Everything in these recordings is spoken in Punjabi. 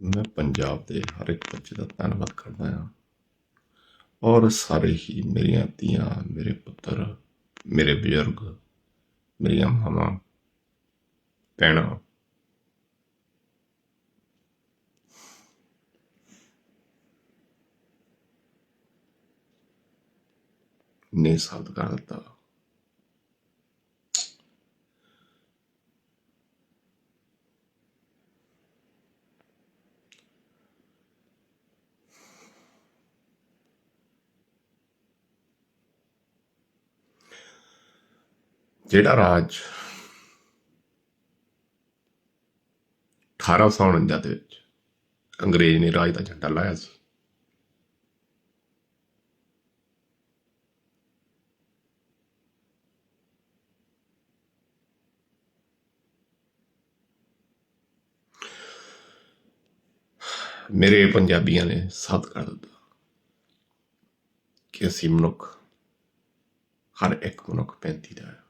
ਮੈਂ ਪੰਜਾਬ ਦੇ ਹਰ ਇੱਕ ਬੱਚੇ ਦਾ ਧੰਨਵਾਦ ਕਰਦਾ ਹਾਂ। ਔਰ ਸਾਰੇ ਹੀ ਮੇਰੀਆਂ ਧੀਆਂ, ਮੇਰੇ ਪੁੱਤਰ, ਮੇਰੇ ਬਜ਼ੁਰਗ, ਮੇਰੀਆਂ ਮਾਵਾਂ, ਭੈਣਾਂ। ਨੇ ਸਾਬਤ ਕਰ ਦਿੱਤਾ। ਜਿਹੜਾ ਰਾਜ 1849 ਦੇ ਵਿੱਚ ਅੰਗਰੇਜ਼ ਨੇ ਰਾਜ ਦਾ ਝੰਡਾ ਲਾਇਆ ਸੀ, ਮੇਰੇ ਪੰਜਾਬੀਆਂ ਨੇ ਸਾਥ ਕਰ ਦਿੱਤਾ ਕਿ ਅਸੀਂ ਮਨੁੱਖ, ਹਰ ਇੱਕ ਮਨੁੱਖ ਪੈਂਤੀ ਦਾ ਹੈ।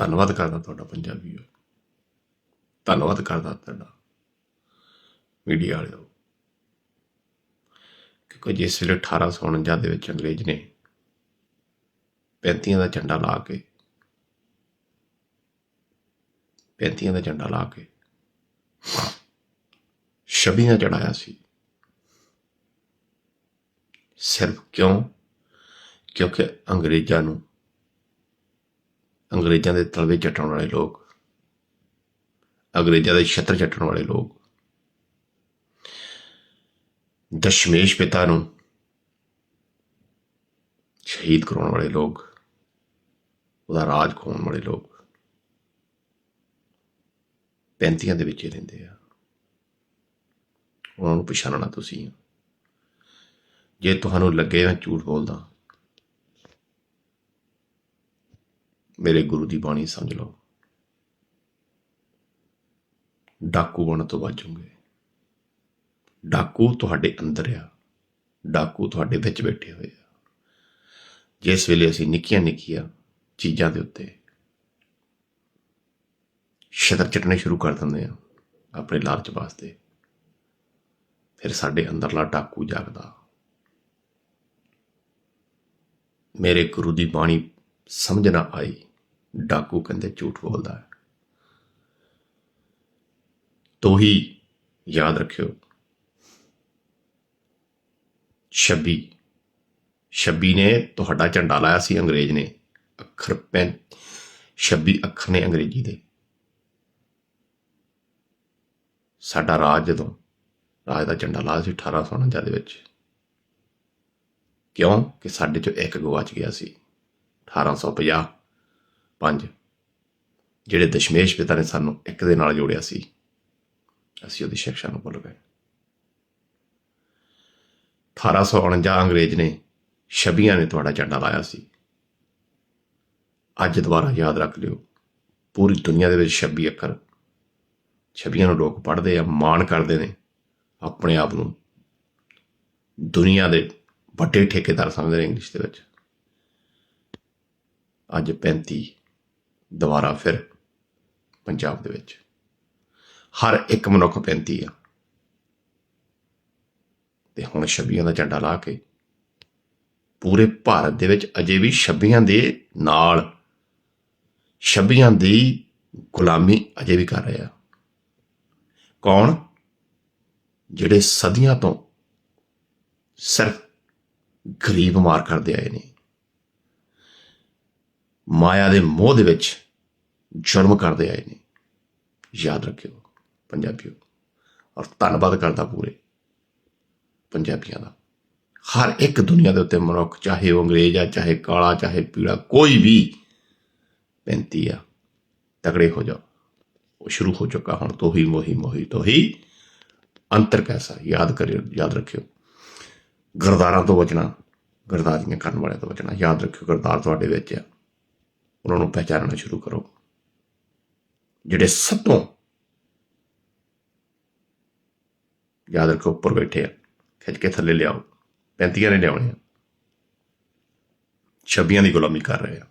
ਧੰਨਵਾਦ ਕਰਦਾ ਤੁਹਾਡਾ ਪੰਜਾਬੀਓ ਧੰਨਵਾਦ ਕਰਦਾ ਤੁਹਾਡਾ ਮੀਡੀਆ ਵਾਲਿਓ। ਕਿਉਂਕਿ ਜਿਸ ਵੇਲੇ 1849 ਦੇ ਵਿੱਚ ਅੰਗਰੇਜ਼ ਨੇ ਪੈਂਤੀਆਂ ਦਾ ਝੰਡਾ ਲਾ ਕੇ, ਪੈਂਤੀਆਂ ਦਾ ਝੰਡਾ ਲਾ ਕੇ ਛਬੀਆਂ ਚੜਾਇਆ ਸੀ। ਸਿਰਫ ਕਿਉਂ? ਕਿਉਂਕਿ ਅੰਗਰੇਜ਼ਾਂ ਨੂੰ ਅੰਗਰੇਜ਼ਾਂ ਦੇ ਤਲਵੇ ਚੱਟਣ ਵਾਲੇ ਲੋਕ, ਅੰਗਰੇਜ਼ਾਂ ਦੇ ਛੱਤਰ ਚੱਟਣ ਵਾਲੇ ਲੋਕ, ਦਸ਼ਮੇਸ਼ ਪਿਤਾ ਨੂੰ ਸ਼ਹੀਦ ਕਰਾਉਣ ਵਾਲੇ ਲੋਕ, ਉਹਦਾ ਰਾਜ ਖੋਣ ਵਾਲੇ ਲੋਕ ਪੈਂਤੀਆਂ ਦੇ ਵਿੱਚ ਰਹਿੰਦੇ ਆ। ਉਹਨਾਂ ਨੂੰ ਪਛਾਣਨਾ ਤੁਸੀਂ ਜੇ ਤੁਹਾਨੂੰ ਲੱਗੇ ਮੈਂ ਝੂਠ ਬੋਲਦਾ ਮੇਰੇ ਗੁਰੂ ਦੀ ਬਾਣੀ ਸਮਝ ਲਓ। ਡਾਕੂ ਬਣਨ ਤੋਂ ਬਚੋਗੇ ਡਾਕੂ ਤੁਹਾਡੇ ਅੰਦਰ ਆ। ਡਾਕੂ ਤੁਹਾਡੇ ਵਿੱਚ ਬੈਠੇ ਹੋਏ ਆ। ਜਿਸ ਵੇਲੇ ਅਸੀਂ ਨਿੱਕੀਆਂ ਨਿੱਕੀਆਂ ਚੀਜ਼ਾਂ ਦੇ ਉੱਤੇ ਸ਼ਤਰ ਚਟਣੇ ਸ਼ੁਰੂ ਕਰ ਦਿੰਦੇ ਆ ਆਪਣੇ ਲਾਲਚ ਵਾਸਤੇ, ਫਿਰ ਸਾਡੇ ਅੰਦਰਲਾ ਡਾਕੂ ਜਾਗਦਾ। ਮੇਰੇ ਗੁਰੂ ਦੀ ਬਾਣੀ ਸਮਝ ਨਾ ਆਈ। ਡਾਕੂ ਕਹਿੰਦੇ ਝੂਠ ਬੋਲਦਾ ਹੈ। ਤੋ ਹੀ ਯਾਦ ਰੱਖਿਓ 26 26 ਨੇ ਤੁਹਾਡਾ ਝੰਡਾ ਲਾਇਆ ਸੀ ਅੰਗਰੇਜ਼ ਨੇ, ਅੱਖਰ ਪੈਨ 26 ਅੱਖਰ ਨੇ ਅੰਗਰੇਜ਼ੀ ਦੇ। ਸਾਡਾ ਰਾਜ ਜਦੋਂ, ਰਾਜ ਦਾ ਝੰਡਾ ਲਾਇਆ ਸੀ 1849 ਦੇ ਵਿੱਚ। ਕਿਉਂ? ਕਿ ਸਾਡੇ ਚੋਂ ਇੱਕ ਗਵਾਚ ਗਿਆ ਸੀ 1850 ਪੰਜ। ਜਿਹੜੇ ਦਸ਼ਮੇਸ਼ ਪਿਤਾ ਨੇ ਸਾਨੂੰ ਇੱਕ ਦੇ ਨਾਲ ਜੋੜਿਆ ਸੀ, ਅਸੀਂ ਉਹਦੀ ਸਿੱਖਿਆ ਨੂੰ ਭੁੱਲ ਗਏ। 1849 ਅੰਗਰੇਜ਼ ਨੇ ਛਬੀਆਂ ਨੇ ਤੁਹਾਡਾ ਝੰਡਾ ਲਾਇਆ ਸੀ। ਅੱਜ ਦੁਬਾਰਾ ਯਾਦ ਰੱਖ ਲਿਓ, ਪੂਰੀ ਦੁਨੀਆ ਦੇ ਵਿੱਚ 26 ਅੱਖਰ। ਛਬੀਆਂ ਨੂੰ ਲੋਕ ਪੜ੍ਹਦੇ ਆ, ਮਾਣ ਕਰਦੇ ਨੇ, ਆਪਣੇ ਆਪ ਨੂੰ। ਦੁਨੀਆ ਦੇ ਵੱਡੇ ਠੇਕੇਦਾਰ ਸਮਝਦੇ ਨੇ ਇੰਗਲਿਸ਼ ਦੇ ਵਿੱਚ। ਅੱਜ 35 ਦੁਬਾਰਾ ਫਿਰ ਪੰਜਾਬ ਦੇ ਵਿੱਚ। ਹਰ ਇੱਕ ਮਨੁੱਖ 35 ਆ। ਤੇ ਹੁਣ ਛਬੀਆਂ ਦਾ ਝੰਡਾ ਲਾ ਕੇ ਪੂਰੇ ਭਾਰਤ ਦੇ ਵਿੱਚ ਅਜੇ ਵੀ ਛਬੀਆਂ ਦੇ ਨਾਲ ਛਬੀਆਂ ਦੀ ਗੁਲਾਮੀ ਅਜੇ ਵੀ ਕਰ ਰਿਹਾ ਕੌਣ? ਜਿਹੜੇ ਸਦੀਆਂ ਤੋਂ ਸਿਰਫ ਗਰੀਬ ਮਾਰ ਕਰਦੇ ਆਏ ਨੇ। ਮਾਇਆ ਦੇ ਮੋਹ ਦੇ ਵਿੱਚ ਜਨਮ ਕਰਦੇ ਆਏ ਨੇ। ਯਾਦ ਰੱਖਿਓ ਪੰਜਾਬੀਓ, ਔਰ ਧੰਨਵਾਦ ਕਰਦਾ ਪੂਰੇ ਪੰਜਾਬੀਆਂ ਦਾ। ਹਰ ਇੱਕ ਦੁਨੀਆ ਦੇ ਉੱਤੇ ਮਨੁੱਖ, ਚਾਹੇ ਉਹ ਅੰਗਰੇਜ਼ ਆ, ਚਾਹੇ ਕਾਲਾ, ਚਾਹੇ ਪੀਲਾ, ਕੋਈ ਵੀ ਪੈਂਤੀ ਆ ਤਗੜੇ ਹੋ ਜਾਓ। ਉਹ ਸ਼ੁਰੂ ਹੋ ਚੁੱਕਾ ਹੁਣ ਤੋਂ ਹੀ ਮੋਹੀ ਮੋਹੀ ਤੋਂ ਹੀ ਅੰਤਰ ਕੈਸਾ, ਯਾਦ ਕਰਿਓ, ਯਾਦ ਰੱਖਿਓ। ਗਰਦਾਰਾਂ ਤੋਂ ਬਚਣਾ, ਗਰਦਾਰੀਆਂ ਕਰਨ ਵਾਲਿਆਂ ਤੋਂ ਬਚਣਾ, ਯਾਦ ਰੱਖਿਓ, ਗਰਦਾਰ ਤੁਹਾਡੇ ਵਿੱਚ ਆ। ਉਹਨਾਂ ਨੂੰ ਪਹਿਚਾਨਣਾ ਸ਼ੁਰੂ ਕਰੋ। ਜਿਹੜੇ ਸਭ ਤੋਂ ਯਾਦ ਰੱਖੋ, ਉੱਪਰ ਬੈਠੇ ਆ, ਖਿੱਚ ਕੇ ਥੱਲੇ ਲਿਆਓ, ਪੈਂਤੀਆਂ ਨੇ ਲਿਆਉਣੇ ਆ ਛਬੀਆਂ ਦੀ ਗੁਲਾਮੀ ਕਰ ਰਹੇ ਆ।